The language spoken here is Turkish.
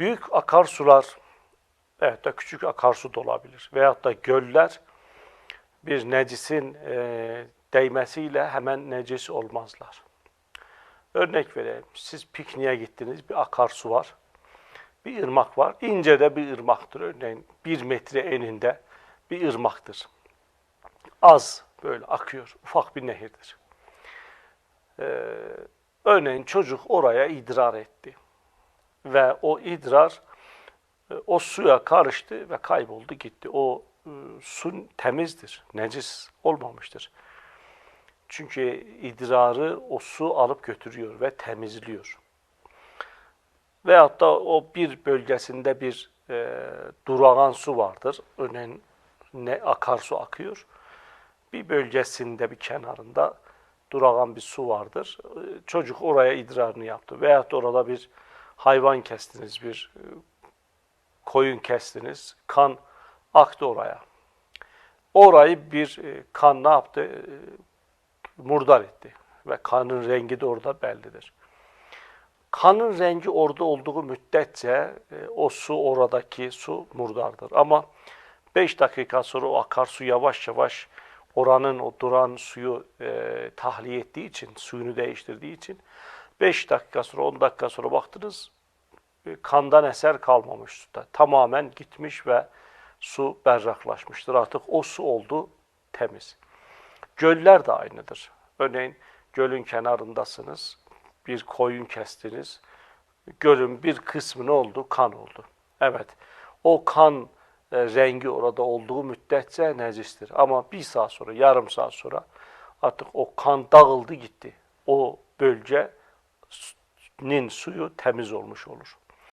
Büyük akarsular, evet de küçük akarsu da olabilir. Veyahut da göller bir necisin e, değmesiyle hemen necis olmazlar. Örnek vereyim. Siz pikniğe gittiniz, bir akarsu var. Bir ırmak var. İnce de bir ırmaktır. Örneğin bir metre eninde bir ırmaktır. Az böyle akıyor. Ufak bir nehirdir. Ee, örneğin çocuk oraya idrar etti. Ve o idrar e, o suya karıştı ve kayboldu gitti. O e, su temizdir, necis olmamıştır. Çünkü idrarı o su alıp götürüyor ve temizliyor. Veyahut da o bir bölgesinde bir e, durağan su vardır. Örneğin ne akarsu akıyor. Bir bölgesinde bir kenarında durağan bir su vardır. E, Çocuk oraya idrarını yaptı. Veyahut da orada bir hayvan kestiniz, bir e, koyun kestiniz. Kan aktı oraya. Orayı bir e, kan ne yaptı? E, murdar etti. Ve kanın rengi de orada bellidir. Kanın rengi orada olduğu müddetçe o su oradaki su murdardır. Ama 5 dakika sonra o akarsu yavaş yavaş oranın o duran suyu e, tahliye ettiği için, suyunu değiştirdiği için 5 dakika sonra 10 dakika sonra baktınız e, kandan eser kalmamış suda. Tamamen gitmiş ve su berraklaşmıştır. Artık o su oldu temiz. Göller de aynıdır. Örneğin gölün kenarındasınız, bir koyun kestiniz, gölün bir kısmı ne oldu? Kan oldu. Evet, o kan e, rengi orada olduğu müddetçe necistir. Ama bir saat sonra, yarım saat sonra artık o kan dağıldı gitti. O bölgenin suyu temiz olmuş olur.